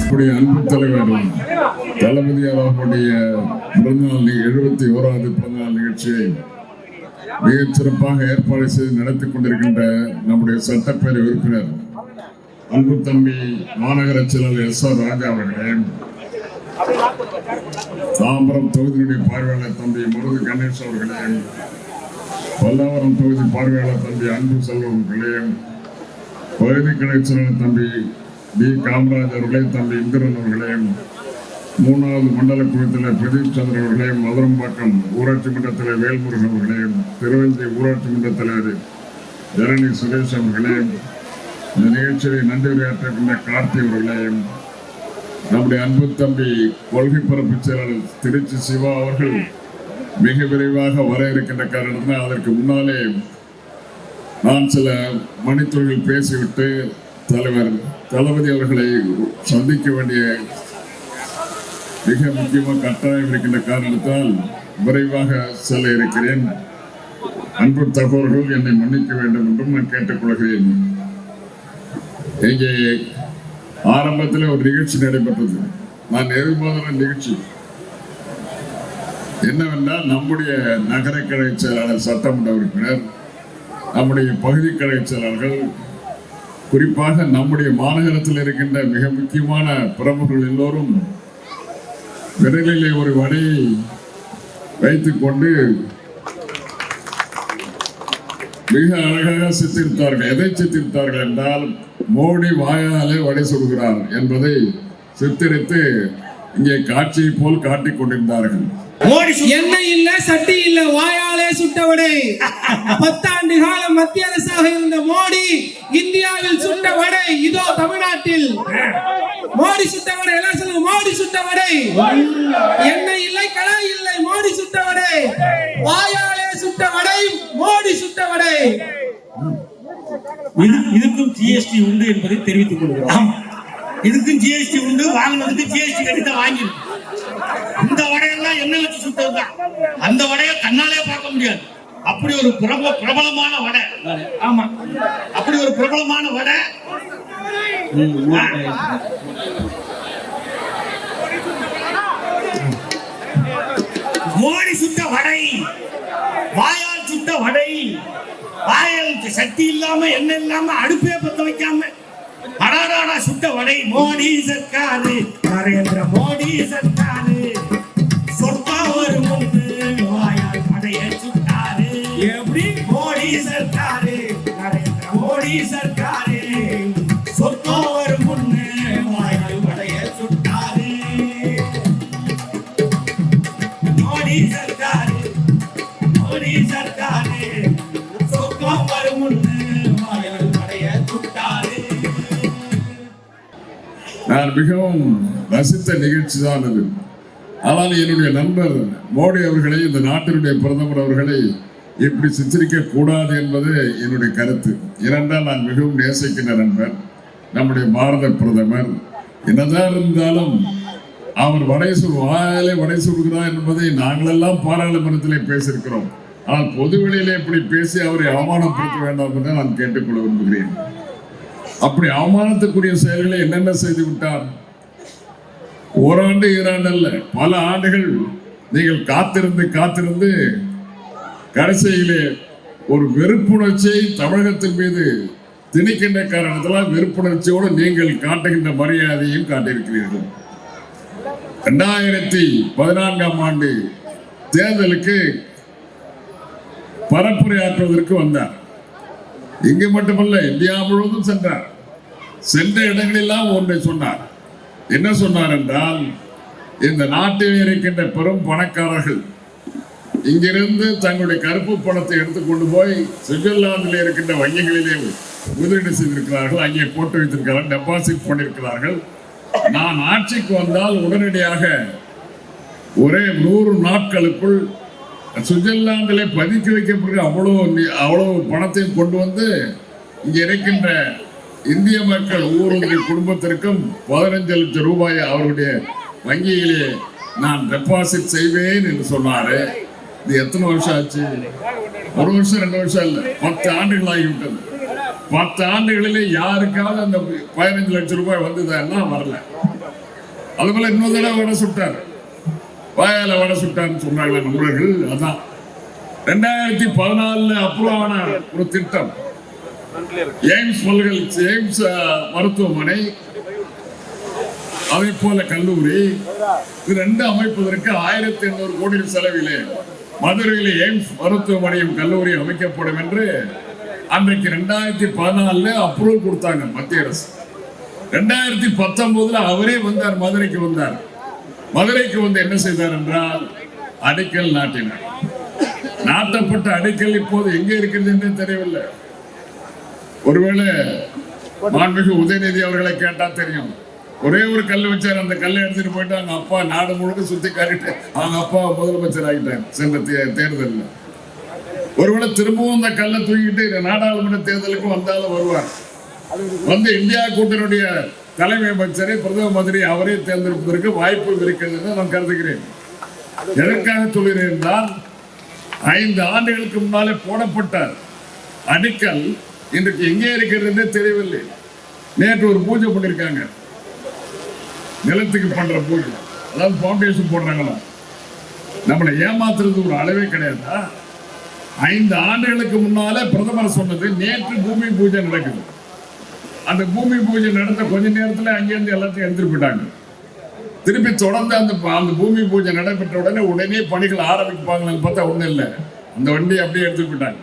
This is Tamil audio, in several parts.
நம்முடைய அன்பு தலைவர் தளபதியார் அவர்களுடைய பிறந்தநாள் எழுபத்தி ஓராவது பிறந்தநாள் நிகழ்ச்சியை மிகச் சிறப்பாக ஏற்பாடு செய்து நடத்தி கொண்டிருக்கின்ற நம்முடைய சட்டப்பேரவை உறுப்பினர் அன்பு தம்பி மாநகர செயலாளர் எஸ் ஆர் ராஜா அவர்களே. தாம்பரம் தொகுதியினுடைய பார்வையாளர் தம்பி முருகு கணேஷ் அவர்களே. பல்லாவரம் தொகுதி பார்வையாளர் தம்பி அன்பு செல்வம் அவர்களே. பகுதி கணேசன் தம்பி பி காமராஜ் அவர்களே தம்பி இந்திரன் அவர்களே. மூணாவது மண்டல குழுத்தில் பிரதீப் சந்திரன் அவர்களையும் மதுரம்பாக்கம் ஊராட்சி மன்றத்தில் வேல்முருகன் அவர்களையும் திருவஞ்சை ஊராட்சி மன்றத்தில் தலைவர் ஜனனி சுரேஷ் அவர்களையும் இந்த நிகழ்ச்சியை நன்றி உரையாற்றுகின்ற கார்த்தி அவர்களையும் நம்முடைய அன்பு தம்பி கொள்கை பரப்பு செயலாளர் திருச்சி சிவா அவர்கள் மிக விரைவாக வர இருக்கின்ற காரணத்தினால் அதற்கு முன்னாலே நான் சில மணித்துறைகள் பேசிவிட்டு தலைவர் தளபதி அவர்களை சந்திக்க வேண்டிய மிக முக்கியமாக கட்டாயம் இருக்கின்ற காரணத்தால் விரைவாக செல்ல இருக்கிறேன். அன்பு தகவல்கள் என்னை மன்னிக்க வேண்டும் என்றும் நான் கேட்டுக்கொள்கிறேன். இங்கே ஆரம்பத்தில் ஒரு நிகழ்ச்சி நடைபெற்றது. நான் எதிர்பார்த்த நிகழ்ச்சி. என்னவென்றால் நம்முடைய நகர கழக செயலாளர் சட்டமன்ற உறுப்பினர் நம்முடைய பகுதி கழக செயலாளர்கள் குறிப்பாக நம்முடைய மாநகரத்தில் இருக்கின்ற மிக முக்கியமான பிரமுகர்கள் எல்லோரும் விரலிலே ஒரு வடையை வைத்துக் கொண்டு மிக அழகாக சித்தரித்தார்கள். எதை சித்தரித்தார்கள் என்றால் மோடி வாயாலே வடை சுடுகிறார் என்பதை சித்தரித்து இங்கே காட்சியை போல் காட்டிக் கொண்டிருந்தார்கள். மோடி எண்ணெய் இல்ல சட்டி இல்ல வாயாலே சுட்டவடை பத்தாண்டு காலம் மத்திய அரசாக இருந்த மோடி இந்தியாவில் சுட்ட வடை இதோ தமிழ்நாட்டில். மோடி சுட்ட வடை எல்லாம் சொல்லுங்க மோடி சுட்ட வடை எண்ணெய் இல்லை கடாய் இல்லை மோடி சுட்ட வடை வாயாலே சுட்ட வடை மோடி சுட்ட வடை இது இதுக்கும் ஜிஎஸ்டி உண்டு என்பதை தெரிவித்துக் கொள்கிறோம். இதுக்கும் ஜிஎஸ்டி உண்டு வாங்கினதுக்கு ஜிஎஸ்டி கட்டி தான் இந்த வடையெல்லாம் என்ன வச்சு சுட்டதுதான். அந்த வடையை கண்ணாலே பார்க்க முடியாது. அப்படி ஒரு பிரபல பிரபலமான வடை. ஆமா. அப்படி ஒரு பிரபலமான வடை. மோடி சுட்ட வடை வாயால் சுட்ட வடை வாயால் சக்தி இல்லாம எண்ணெய் இல்லாம அடுப்பே பத்த வைக்காம அடாடாடா சுட்ட வடை மோடி சர்க்காரு நரேந்திர மோடி சர்க்காரு சொர்க்கா வரும் முன்பு வாயால் வடைய சுட்டாரு. எப்படி? மோடி சர்க்காரு நரேந்திர மோடி சர்க்காரு நான் மிகவும் ரசித்த நிகழ்ச்சி தான் அது. ஆனால் என்னுடைய நண்பர் மோடி அவர்களை இந்த நாட்டினுடைய பிரதமர் அவர்களை இப்படி சித்தரிக்க கூடாது என்பது என்னுடைய கருத்து. ஏனென்றால் நான் மிகவும் நேசிக்கின்ற நண்பர் நம்முடைய பாரத பிரதமர். என்னதான் இருந்தாலும் அவர் வடை சுடு வாயாலே வடை சொல்கிறார் என்பதை நாங்களெல்லாம் பாராளுமன்றத்திலே பேசியிருக்கிறோம். ஆனால் பொதுவெளியிலே இப்படி பேசி அவரை அவமானப்படுத்த வேண்டாம் என்று நான் கேட்டுக்கொள்ள விரும்புகிறேன். அப்படி அவமானத்துக்குரிய செயல்களை என்னென்ன செய்து விட்டார்? ஓராண்டு ஈராண்டு அல்ல பல ஆண்டுகள் நீங்கள் காத்திருந்து காத்திருந்து கடைசியிலே ஒரு வெறுப்புணர்ச்சியை தமிழகத்தின் மீது திணிக்கின்ற காரணத்தினால் வெறுப்புணர்ச்சியோடு நீங்கள் காட்டுகின்ற மரியாதையும் காட்டியிருக்கிறீர்கள். இரண்டாயிரத்தி பதினான்காம் ஆண்டு தேர்தலுக்கு பரப்புரையாற்றுவதற்கு வந்தார். இங்கு மட்டுமல்ல இந்தியா முழுவதும் சென்றார். சென்ற இடங்களெல்லாம் ஒன்றை சொன்னார். என்ன சொன்னார் என்றால் இந்த நாட்டில் இருக்கின்ற பெரும் பணக்காரர்கள் இங்கிருந்து தங்களுடைய கருப்பு பணத்தை எடுத்துக்கொண்டு போய் சுவிட்சர்லாந்தில் இருக்கின்ற வங்கிகளிலே முதலீடு செய்திருக்கிறார்கள். அங்கே போட்டு வைத்திருக்கிறார்கள் டெபாசிட் பண்ணியிருக்கிறார்கள். நான் ஆட்சிக்கு வந்தால் உடனடியாக ஒரே நூறு நாட்களுக்குள் சுவிட்சர்லாந்திலே பதுக்கி வைக்கப்படுற அவ்வளோ அவ்வளோ அவ்வளவு பணத்தையும் கொண்டு வந்து இங்கே இருக்கின்ற இந்திய மக்கள் ஒவ்வொரு குடும்பத்திற்கும் பதினஞ்சு லட்சம் ரூபாயை அவருடைய வங்கியிலே நான் டெபாசிட் செய்வேன் என்று சொன்னாரு. இது எத்தனை வருஷம் ஆச்சு? ஒரு வருஷம் ரெண்டு வருஷம் இல்ல. பத்து ஆண்டுகள் ஆகிவிட்டது பத்து ஆண்டுகளிலே யாருக்காவது அந்த பதினஞ்சு லட்சம் ரூபாய் வந்ததுன்னா வரல. அதுபோல இன்னொரு தடவை வடை சுட்டார். வாயால வட சுட்டான்னு சொன்னாங்களே நண்பர்கள் அதான். ரெண்டாயிரத்தி பதினாலுல அப்ரூவ் ஆன ஒரு திட்டம். எய்ம்ஸ் பல்கலை எய்ம்ஸ் மருத்துவமனை அதை போல கல்லூரி. இது ரெண்டு அமைப்பதற்கு ஆயிரத்தி எண்ணூறு கோடி செலவிலே மதுரையில் எய்ம்ஸ் மருத்துவமனையும் கல்லூரி அமைக்கப்படும் என்று அன்றைக்கு ரெண்டாயிரத்தி பதினாலுல அப்ரூவல் கொடுத்தாங்க மத்திய அரசு. ரெண்டாயிரத்தி பத்தொன்பதுல அவரே வந்தார் மதுரைக்கு வந்தார். மதுரைக்கு வந்து என்ன செய்தார் என்றால் அடிக்கல் நாட்டினார். நாட்டப்பட்ட அடிக்கல் இப்போது எங்கே இருக்கிறது என்று தெரியவில்லை. ஒருவேளை மாண்புமிகு உதயநிதி அவர்களை கேட்டா தெரியும். ஒரே ஒரு கல் வச்சார் அந்த கல்லை எடுத்துட்டு போயிட்டு அவங்க அப்பா நாடு முழுக்க சுத்தி காட்டிட்டு அவங்க அப்பா முதலமைச்சர் ஆகிட்டார் சென்ற தே- தேர்தலில். ஒருவேளை திரும்பவும் அந்த கல்லை தூக்கிட்டு நாடாளுமன்ற தேர்தலுக்கு வந்தாலும் வருவார். வந்து இந்தியா கூட்டணியுடைய தலைமை அமைச்சரை பிரதம மந்திரி அவரே தேர்ந்தெடுப்பதற்கு வாய்ப்பு இருக்கிறது என்று நான் கருதுகிறேன். எதற்காக சொல்கிறேன் என்றால் ஐந்து ஆண்டுகளுக்கு முன்னாலே போடப்பட்ட அடிக்கல் இன்றைக்கு எங்கே இருக்கிறது என்றே தெரியவில்லை. நேற்று ஒரு பூஜை பண்ணியிருக்காங்க. நிலத்துக்கு பண்ற பூஜை. அதாவது ஃபவுண்டேஷன் போடுறாங்களா? நம்மளை ஏமாத்துறது ஒரு அளவே கிடையாதா? ஐந்து ஆண்டுகளுக்கு முன்னாலே பிரதமர் சொன்னது நேற்று பூமி பூஜை நடக்குது. அந்த பூமி பூஜை நடந்த கொஞ்ச நேரத்துல அங்கேருந்து எல்லாத்தையும் எடுத்துட்டு போயிட்டாங்க. திருப்பி தொடர்ந்து அந்த அந்த பூமி பூஜை நடைபெற்ற உடனே உடனே பணிகள் ஆரம்பிப்பாங்கன்னு பார்த்தா ஒண்ணும் இல்லை. அந்த வண்டியை அப்படியே எடுத்துட்டு போயிட்டாங்க.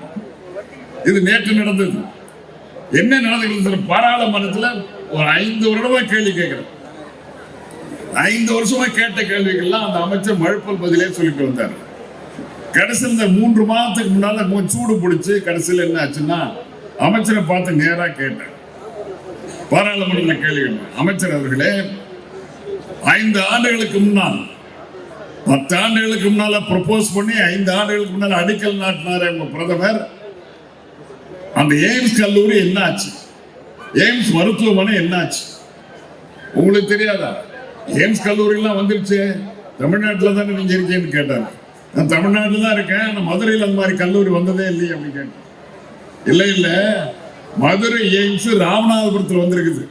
இது நேற்று நடந்தது. என்ன நடந்தது பாராளுமன்றத்துல ஒரு ஐந்து வருடமா கேள்வி கேட்கிறேன். ஐந்து வருஷமா கேட்ட கேள்விகள்லாம் அந்த அமைச்சர் மழுப்பல் பதிலே சொல்லிட்டு வந்தார். கடைசியில் இந்த மூன்று மாதத்துக்கு முன்னால கொஞ்சம் சூடு பிடிச்சி கடைசியில் என்ன ஆச்சுன்னா அமைச்சரை பார்த்து நேராக கேட்டேன். பாராளுமன்ற கேள்வி அமைச்சர் அவர்களே ஐந்து ஆண்டுகளுக்கு முன்னால் பத்து ஆண்டுகளுக்கு முன்னால ப்ரப்போஸ் பண்ணி ஐந்து ஆண்டுகளுக்கு முன்னால் அடிக்கல் நாட்டினார் எங்க பிரதமர். அந்த எய்ம்ஸ் கல்லூரி என்ன ஆச்சு எய்ம்ஸ் மருத்துவமனை என்ன ஆச்சு உங்களுக்கு தெரியாதா? எய்ம்ஸ் கல்லூரிலாம் வந்துருச்சு. தமிழ்நாட்டில் தானே நீங்க இருக்கீங்கன்னு கேட்டார். நான் தமிழ்நாட்டில் தான் இருக்கேன். ஆனால் மதுரையில் அந்த மாதிரி கல்லூரி வந்ததே இல்லையே அப்படின்னு கேட்டேன். இல்லை இல்லை. மதுரை எய்ம்ஸ் ராமநாதபுரத்தில் வந்திருக்குது.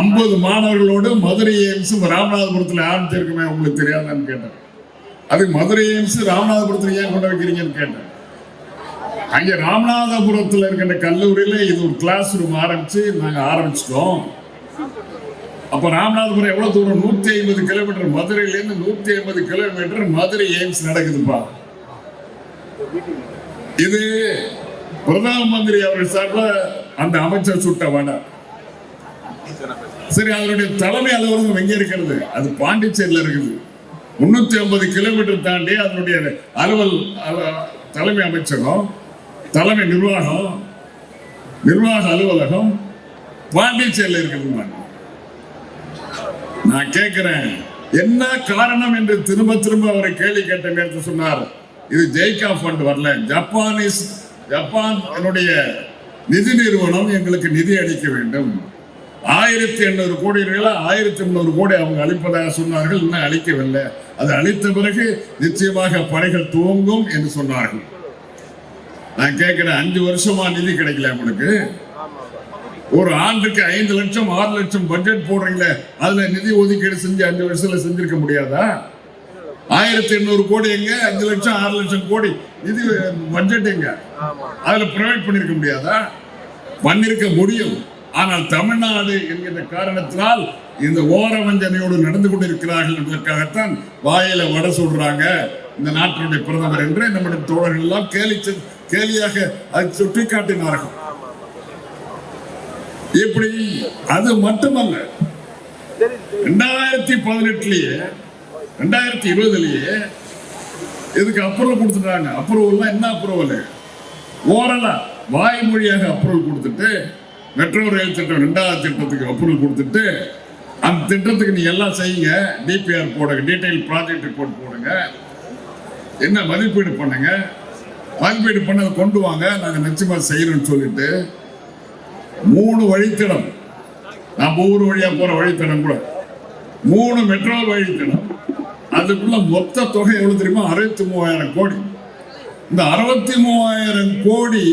ஐம்பது மாணவர்களோடு மதுரை எய்ம்ஸ் ராமநாதபுரத்தில் ஆரம்பிச்சிருக்குமே உங்களுக்கு தெரியாதான்னு கேட்டேன். அதுக்கு மதுரை எய்ம்ஸ் ராமநாதபுரத்தில் ஏன் கொண்டு வைக்கிறீங்கன்னு கேட்டேன். அங்கே ராமநாதபுரத்தில் இருக்கின்ற கல்லூரியில் இது ஒரு கிளாஸ் ரூம் ஆரம்பித்து நாங்கள் ஆரம்பிச்சிட்டோம். அப்போ ராமநாதபுரம் எவ்வளோ தூரம்? நூற்றி ஐம்பது கிலோமீட்டர் மதுரையிலேருந்து நூற்றி ஐம்பது கிலோமீட்டர் மதுரை எய்ம்ஸ் நடக்குதுப்பா. இது பிரதம மந்திரி அவர்கள் சார்பில் அந்த அமைச்சர் சுட்ட வடை. சரி அதனுடைய தலைமை அலுவலகம் எங்கே இருக்கிறது? அது பாண்டிச்சேரியில் இருக்குது. முன்னூத்தி ஐம்பது கிலோமீட்டர் தாண்டி அதனுடைய அலுவல் அல- தலைமை அமைச்சகம் தலைமை நிர்வாகம் நிர்வாக அலுவலகம் பாண்டிச்சேரியில் இருக்கிறது நான் கேட்கிறேன் என்ன காரணம் என்று திரும்ப திரும்ப அவரை கேள்வி கேட்ட நேரத்தில் சொன்னார். இது ஜெய்கா ஃபண்ட் வரல. ஜப்பானீஸ் ஜப்பான் அதனுடைய நிதி நிறுவனம் எங்களுக்கு நிதி அளிக்க வேண்டும். ஆயிரத்தி எண்ணூறு கோடி ரூபாய் ஆயிரத்தி முந்நூறு கோடி அவங்க அளிப்பதாக சொன்னார்கள் இன்னும் அளிக்கவில்லை. அது அளித்த பிறகு நிச்சயமாக படைகள் துவங்கும் என்று சொன்னார்கள். நான் கேட்கிறேன் அஞ்சு வருஷமா நிதி கிடைக்கல உங்களுக்கு. ஒரு ஆண்டுக்கு ஐந்து லட்சம் ஆறு லட்சம் பட்ஜெட் போடுறீங்களே அதுல நிதி ஒதுக்கீடு செஞ்சு அஞ்சு வருஷத்துல செஞ்சிருக்க முடியாதா? ஆயிரத்தி எண்ணூறு கோடி எங்க? அஞ்சு லட்சம் ஆறு லட்சம் கோடி. நிதி பட்ஜெட் எங்க? அதுல ப்ரொவைட் பண்ணிருக்க முடியாதா? பண்ணிருக்க முடியும். ஆனால் தமிழ்நாடு என்கின்ற காரணத்தினால் இந்த ஓர வஞ்சனையோடு நடந்து கொண்டிருக்கிறார்கள் என்பதற்காகத்தான் வாயில வடை சொல்றாங்க இந்த நாட்டினுடைய பிரதமர் என்று. நம்முடைய தோழர்கள் எல்லாம் கேலி கேலியாக அதை சுட்டி காட்டினார்கள் இப்படி அது மட்டுமல்ல ரெண்டாயிரத்தி பதினெட்டுலயே ரெண்டாயிரத்தி இருபதுலயே இதுக்கு அப்ரூவல் கொடுத்துட்டாங்க. அப்ரூவல் என்ன அப்ரூவல் ஓரலா வாய்மொழியாக அப்ரூவல் கொடுத்துட்டு மெட்ரோ ரயில் திட்டம் ரெண்டாவது திட்டத்துக்கு அப்ரூவல் கொடுத்துட்டு அந்த திட்டத்துக்கு நீ எல்லாம் செய்யுங்க. டிபிஆர் போடுங்க டீடைல் ப்ராஜெக்ட் ரிப்போர்ட் போடுங்க. என்ன மதிப்பீடு பண்ணுங்க? மதிப்பீடு பண்ணதை கொண்டு வாங்க. நாங்கள் நிச்சயமா செய்யணும்னு சொல்லிட்டு மூணு வழித்தடம். நம்ம ஊர் வழியா போற வழித்தடம் கூட. மூணு மெட்ரோ வழித்தடம். அதுக்குள்ள மொத்த தொகை எவ்வளவு தெரியுமா? அறுபத்தி மூவாயிரம் கோடி. இந்த அறுபத்தி மூவாயிரம் கோடி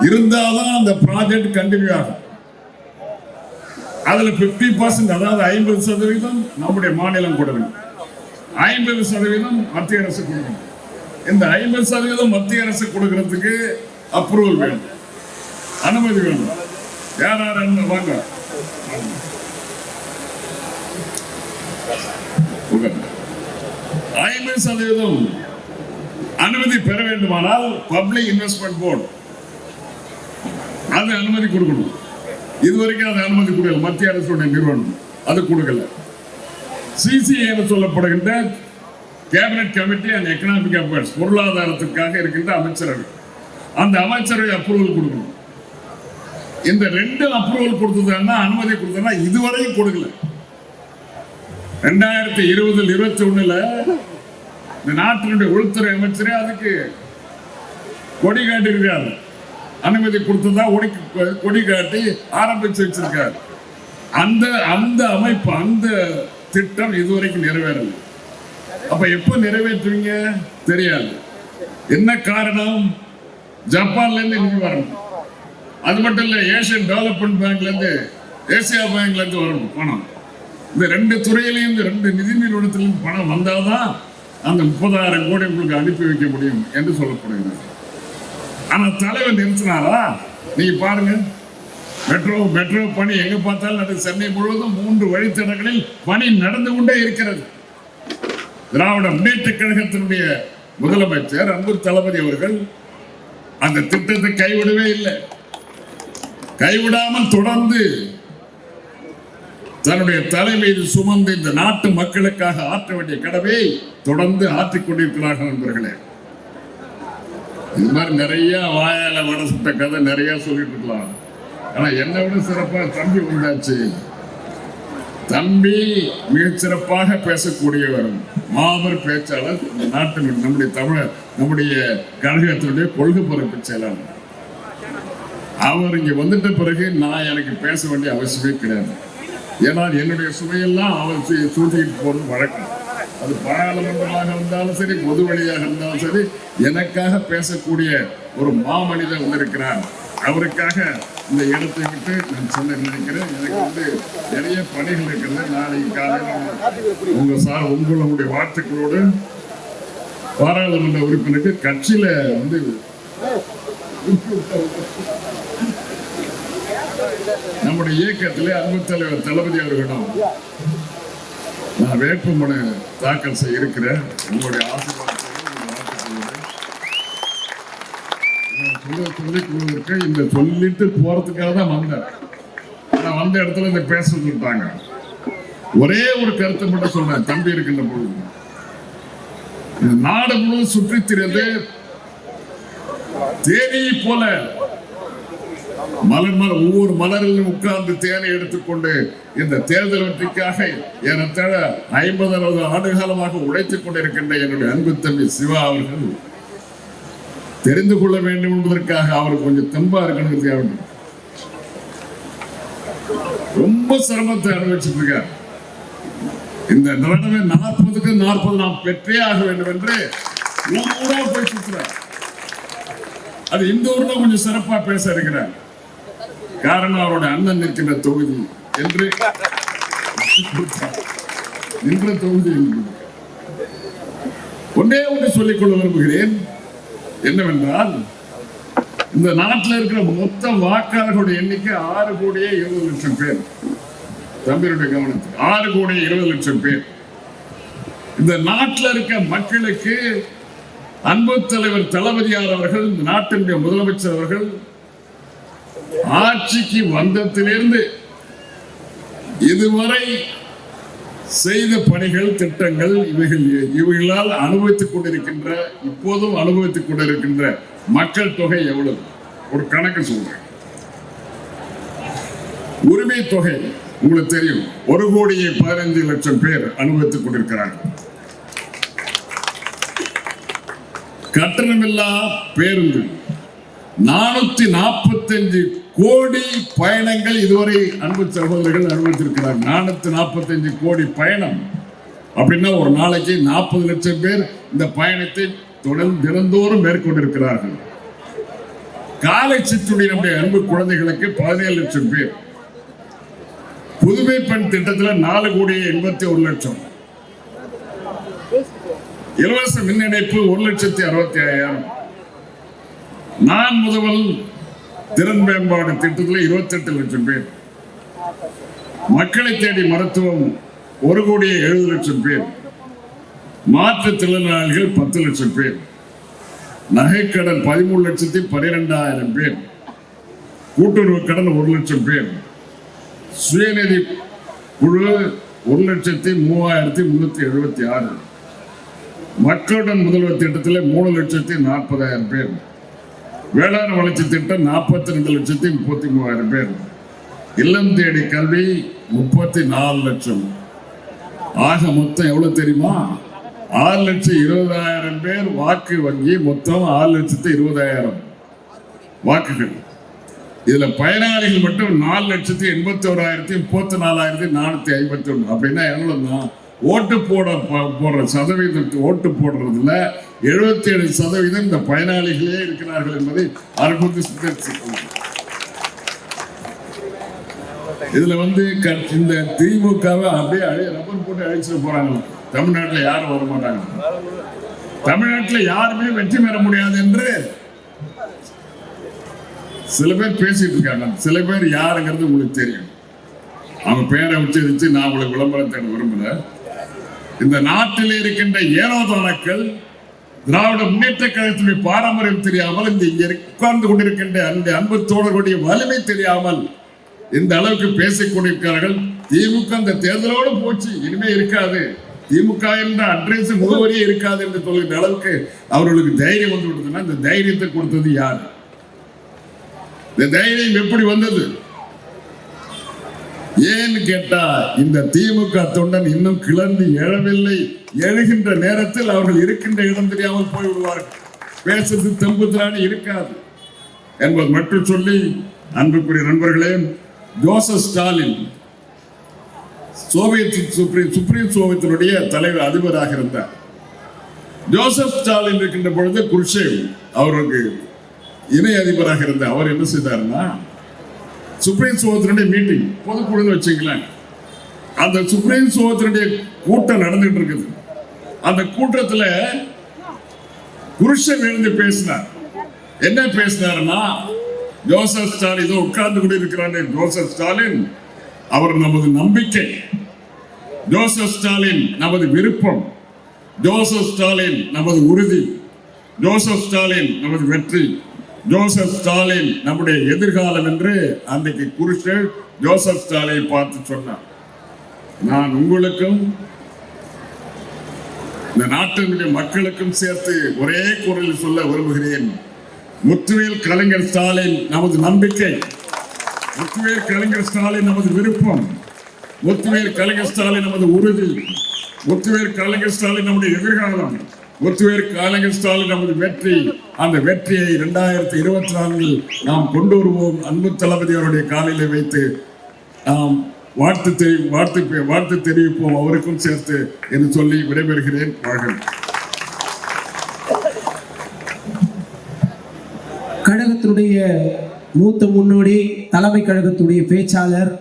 இருந்தாதான் அந்த ப்ராஜெக்ட் கண்டினியூ ஆகும். அதுல 50% பர்சன்ட் அதாவது ஐம்பது சதவீதம் நம்முடைய மாநிலம் கொடுக்கணும் ஐம்பது சதவீதம் மத்திய அரசு கொடுக்கணும் இந்த ஐம்பது சதவீதம் மத்திய அரசு கொடுக்கறதுக்கு அப்ரூவல் வேணும். அனுமதி வேணும். யார் யார் வாங்க? உட்காருங்க. ஐம்பது சதவீதம் அனுமதி பெற வேண்டுமானால் பப்ளிக் இன்வெஸ்ட்மெண்ட் போர்டு அது அனுமதி கொடுக்கணும். இதுவரைக்கும் அது அனுமதி கொடுக்கல. மத்திய அரசுடைய நிறுவனம் அது கொடுக்கல. சிசிஏ சொல்லப்படுகின்ற cabinet committee and economic affairs பொருளாதாரத்துக்காக இருக்கின்ற அமைச்சரவை. அந்த அமைச்சரவை அப்ரூவல் கொடுக்கணும். இந்த ரெண்டு அப்ரூவல் கொடுத்ததுன்னா அனுமதி கொடுத்ததுன்னா இதுவரையும் கொடுக்கல. ரெண்டாயிரத்தி இருபதில் இருபத்தி ஒண்ணுல இந்த நாட்டினுடைய உள்துறை அமைச்சரே அதுக்கு கொடி காட்டியிருக்காரு. அனுமதி கொடுத்ததா ஒடி கொடி காட்டி ஆரம்பிச்சு வச்சிருக்காரு. அந்த அந்த அமைப்பு அந்த திட்டம் இதுவரைக்கும் நிறைவேறல. அப்ப எப்ப நிறைவேற்றுவீங்க? தெரியாது. என்ன காரணம்? ஜப்பான்ல இருந்து இங்க வரணும். அது மட்டும் இல்ல ஏசியன் டெவலப்மெண்ட் பேங்க்ல இருந்து ஏசியா பேங்க்ல இருந்து வரணும் பணம். இந்த ரெண்டு துறையிலையும் இந்த ரெண்டு நிதி நிறுவனத்திலும் பணம் வந்தால்தான் அந்த முப்பதாயிரம் கோடி உங்களுக்கு அனுப்பி வைக்க முடியும் என்று சொல்லப்படுகிறது. ஆனால் தலைவர் நிறுத்தினாரா? நீங்க பாருங்க. மெட்ரோ மெட்ரோ பணி எங்க பார்த்தாலும் அது சென்னை முழுவதும் மூன்று வழித்தடங்களில் பணி நடந்து கொண்டே இருக்கிறது. திராவிட முன்னேற்ற கழகத்தினுடைய முதலமைச்சர் அன்பு தளபதி அவர்கள் அந்த திட்டத்தை கைவிடவே இல்லை. கைவிடாமல் தொடர்ந்து தன்னுடைய தலை மீது சுமந்து இந்த நாட்டு மக்களுக்காக ஆற்ற வேண்டிய கடவை தொடர்ந்து ஆற்றிக் கொண்டிருக்கிறார்கள் நண்பர்களே. இது மாதிரி நிறைய வாயால வட சுட்ட கதை நிறைய சொல்லிட்டு இருக்கலாம். ஆனா என்னை விட சிறப்பா தம்பி உண்டாச்சு தம்பி மிகச்சிறப்பாக பேசக்கூடியவர் மாபெரும் பேச்சாளர் இந்த நாட்டின் நம்முடைய தமிழர் நம்முடைய கழகத்தினுடைய கொள்கை பரப்பு செயலாளர். அவர் இங்க வந்துட்ட பிறகு நான் எனக்கு பேச வேண்டிய அவசியமே கிடையாது. ஏன்னால் என்னுடைய சுவையெல்லாம் அவர் சூழ்ச்சிக்கிட்டு சூட்டிட்டு போறது வழக்கம். அது பாராளுமன்றமாக இருந்தாலும் சரி பொது வழியாக இருந்தாலும் சரி எனக்காக பேசக்கூடிய ஒரு மாமனிதன் வந்திருக்கிறார். அவருக்காக இந்த இடத்தை விட்டு நான் சொல்ல நினைக்கிறேன். எனக்கு வந்து நிறைய பணிகள் இருக்கிறது. நாளைக்கு காலையில் உங்க சார் உங்களுடைய வாழ்த்துக்களோடு பாராளுமன்ற உறுப்பினருக்கு கட்சியில வந்து நம்முடைய இயக்கத்திலே அன்பு தலைவர் தளபதி அவர்களிடம் நான் வேட்புமனு தாக்கல் செய்ய இருக்கிறேன் உங்களுடைய ஆசீர்வாதத்தோடு, உங்களுடைய சொல்லிக் கொள்வதற்கு இந்த சொல்லிட்டு போறதுக்காக தான் வந்தேன். நான் வந்த இடத்துல இந்த பேச சொல்லிட்டாங்க. ஒரே ஒரு கருத்தை மட்டும் சொன்னேன் தம்பி இருக்கின்ற பொழுது. நாடு முழுவதும் சுற்றித் திரிந்து தேனியை போல மலர் மலர் ஒவ்வொரு மலரிலும் உட்கார்ந்து தேனை எடுத்துக்கொண்டு இந்த தேர்தல் வெற்றிக்காக ஏறத்தாழ ஐம்பது அறுபது ஆண்டு காலமாக உழைத்துக் கொண்டிருக்கின்ற என்னுடைய அன்பு தம்பி சிவா அவர்கள் தெரிந்து கொள்ள வேண்டும் என்பதற்காக அவர் கொஞ்சம் தெம்பா இருக்கணும் தேவை ரொம்ப சிரமத்தை அனுபவிச்சுட்டு இருக்கார். இந்த தடவை நாற்பதுக்கு நாற்பது நாம் பெற்றே ஆக வேண்டும் என்று ஊரா போய் சுற்றுறார் அது இந்த ஊர்ல கொஞ்சம் சிறப்பா பேச இருக்கிறார். காரணம் அவருடைய அண்ணன் நிற்கின்ற தொகுதி என்று நின்ற தொகுதி ஒன்றே ஒன்று சொல்லிக்கொள்ள விரும்புகிறேன். என்னவென்றால் இந்த நாட்டில் இருக்கிற மொத்த வாக்காளர்களுடைய எண்ணிக்கை ஆறு கோடியே இருபது லட்சம் பேர். தம்பியுடைய கவனத்துக்கு ஆறு கோடி இருபது லட்சம் பேர். இந்த நாட்டில் இருக்க மக்களுக்கு அன்பு தலைவர் தளபதியார் அவர்கள் இந்த நாட்டினுடைய முதலமைச்சர் அவர்கள் ஆட்சிக்கு வந்ததிலிருந்து இதுவரை செய்த பணிகள் திட்டங்கள் இவைகள் இவைகளால் அனுபவித்துக் கொண்டிருக்கின்ற இப்போதும் அனுபவித்துக் கொண்டிருக்கின்ற மக்கள் தொகை எவ்வளவு? ஒரு கணக்கு சொல்றேன். உரிமை தொகை உங்களுக்கு தெரியும். ஒரு கோடியே பதினைந்து லட்சம் பேர் அனுபவித்துக் கொண்டிருக்கிறார்கள். கட்டணமில்லா பேருந்து நானூத்தி நாற்பத்தஞ்சு கோடி பயணங்கள் இதுவரை அன்பு சகோதரர்கள் அனுபவித்திருக்கிறார். நானூத்தி நாற்பத்தஞ்சு கோடி பயணம். அப்படின்னா ஒரு நாளைக்கு நாற்பது லட்சம் பேர் இந்த பயணத்தை தொடர்ந்து தினந்தோறும் மேற்கொண்டிருக்கிறார்கள். காலை சிற்றுடி நம்முடைய அன்பு குழந்தைகளுக்கு பதினேழு லட்சம் பேர். புதுமை பெண் திட்டத்தில் நாலு கோடி எண்பத்தி ஒரு லட்சம். இலவச மின் இணைப்பு ஒரு லட்சத்தி அறுபத்தி ஐயாயிரம். நான் முதல் திறன் மேம்பாடு திட்டத்தில் இருபத்தி எட்டு லட்சம் பேர். மக்களை தேடி மருத்துவம் ஒரு கோடியே எழுபது லட்சம் பேர். மாற்றுத்திறனாளிகள் பத்து லட்சம் பேர். நகைக்கடன் பதிமூணு லட்சத்தி பனிரெண்டாயிரம் பேர். கூட்டுறவு கடன் ஒரு லட்சம் பேர். சுயநிதி குழு ஒரு லட்சத்தி மூவாயிரத்தி முன்னூத்தி எழுபத்தி ஆறு. மக்களுடன் முதல்வர் திட்டத்தில் மூணு லட்சத்தி நாற்பதாயிரம் பேர். வேளாண் வளர்ச்சி திட்டம் நாற்பத்தி ரெண்டு லட்சத்தி முப்பத்தி மூவாயிரம் பேர். இல்லம் தேடி கல்வி முப்பத்தி நாலு லட்சம். ஆக மொத்தம் எவ்வளவு தெரியுமா? ஆறு லட்சம் இருபதாயிரம் பேர் வாக்கு வங்கி மொத்தம் ஆறு லட்சத்தி இருபதாயிரம் வாக்குகள். இதுல பயனாளிகள் மட்டும் நாலு லட்சத்தி எண்பத்தி ஓராயிரத்தி முப்பத்தி நாலாயிரத்தி நானூத்தி ஐம்பத்தி ஒன்று அப்படின்னா எவ்வளவுதான் ஓட்டு போட போடுற சதவீதத்துக்கு ஓட்டு போடுறதுல எழுபத்தி ஏழு சதவீதம் இந்த பயனாளிகளே இருக்கிறார்கள் என்பதை அற்புத இதுல வந்து க- இந்த திமுகவை அப்படியே அழி ரப்பர் போட்டு அழிச்சிட்டு போறாங்க. தமிழ்நாட்டுல யாரும் வர மாட்டாங்க. தமிழ்நாட்டுல யாருமே வெற்றி பெற முடியாது என்று சில பேர் பேசிட்டு இருக்காங்க. சில பேர் யாருங்கிறது உங்களுக்கு தெரியும். அவங்க பேரை உச்சரித்து நான் உங்களுக்கு விளம்பரத்தை தேட விரும்பல. இந்த நாட்டில் இருக்கின்ற ஏனோதானக்கள் திராவிட முன்னேற்ற கழகத்தினுடைய பாரம்பரியம் தெரியாமல் இந்த இங்கே உட்கார்ந்து கொண்டிருக்கின்ற அந்த அன்பு தோழர்களுடைய வலிமை தெரியாமல் இந்த அளவுக்கு பேசிக் கொண்டிருக்கிறார்கள். திமுக அந்த தேர்தலோடு போச்சு இனிமே இருக்காது. திமுக என்ற அட்ரஸ் முகவரியே இருக்காது என்று சொல்கின்ற அளவுக்கு அவர்களுக்கு தைரியம் வந்து விட்டதுன்னா இந்த தைரியத்தை கொடுத்தது யார்? இந்த தைரியம் எப்படி வந்தது? ஏன்னு கேட்டா இந்த திமுக தொண்டன் இன்னும் கிளர்ந்து எழவில்லை. எழுகின்ற நேரத்தில் அவர்கள் இருக்கின்ற இடம் தெரியாமல் போய் விடுவார்கள் பேசுறது தெம்பு திராணி இருக்காது. என்பது மட்டும் சொல்லி அன்புக்குரிய நண்பர்களே Joseph Stalin Soviet supreme supreme சோவியத்தினுடைய தலைவர் அதிபராக இருந்தார். ஜோசப் ஸ்டாலின் இருக்கின்ற பொழுது குர்ஷேவ் அவருக்கு இணை அதிபராக இருந்த அவர் என்ன செய்தாருன்னா சுப்ரீம் சோகத்தினுடைய மீட்டிங் பொதுக்குழுன்னு வச்சுங்களேன் அந்த சுப்ரீம் சோகத்தினுடைய கூட்டம் நடந்துட்டு இருக்குது. அந்த கூட்டத்தில் புருஷன் எழுந்து பேசினார். என்ன பேசினாருன்னா ஜோசப் ஸ்டாலின் இதோ உட்கார்ந்து கொண்டு இருக்கிறார் ஜோசப் ஸ்டாலின். அவர் நமது நம்பிக்கை. ஜோசப் ஸ்டாலின் நமது விருப்பம். ஜோசப் ஸ்டாலின் நமது உறுதி. ஜோசப் ஸ்டாலின் நமது வெற்றி. ஜோசப் ஸ்டாலின் நம்முடைய எதிர்காலம் என்று அன்றைக்கு குருஷர் ஜோசப் ஸ்டாலினை பார்த்து சொன்னார். நான் உங்களுக்கும் இந்த நாட்டினுடைய மக்களுக்கும் சேர்த்து ஒரே குரலில் சொல்ல விரும்புகிறேன். முத்துவேல் கலைஞர் ஸ்டாலின் நமது நம்பிக்கை. முத்துவேல் கலைஞர் ஸ்டாலின் நமது விருப்பம். முத்துவேல் கலைஞர் ஸ்டாலின் நமது உறுதி. முத்துவேல் கலைஞர் ஸ்டாலின் நம்முடைய எதிர்காலம். முத்துவேல் ஆலங்கர் ஸ்டாலின் நமது வெற்றி அந்த வெற்றியை இரண்டாயிரத்தி இருபத்தி நான்கில் நாம் கொண்டு வருவோம். அன்பு தளபதி அவருடைய காலையில வைத்து நாம் வாழ்த்து தெரி வாழ்த்து வாழ்த்து தெரிவிப்போம். அவருக்கும் சேர்த்து என்று சொல்லி விடைபெறுகிறேன். வாழ்கள் கழகத்தினுடைய மூத்த முன்னோடி தலைமை கழகத்துடைய பேச்சாளர்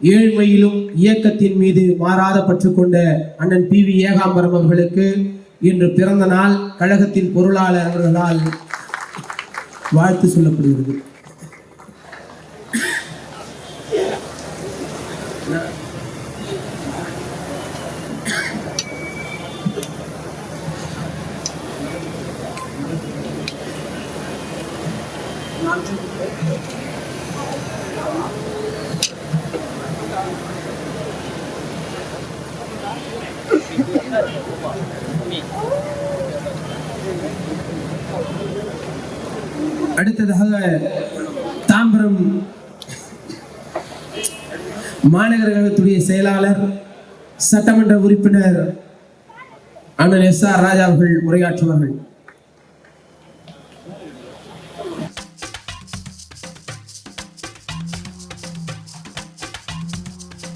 ஏழ்மையிலும் இயக்கத்தின் மீது மாறாத பற்று கொண்ட அண்ணன் பி வி ஏகாம்பரம் அவர்களுக்கு இன்று பிறந்த நாள் கழகத்தின் பொருளாளர் அவர்களால் வாழ்த்து சொல்லப்படுகிறது. அடுத்ததாக தாம்பரம் மாநகர கழகத்துடைய செயலாளர் சட்டமன்ற உறுப்பினர் அண்ணன் எஸ் ஆர் ராஜா அவர்கள் உரையாற்றுவார்கள்.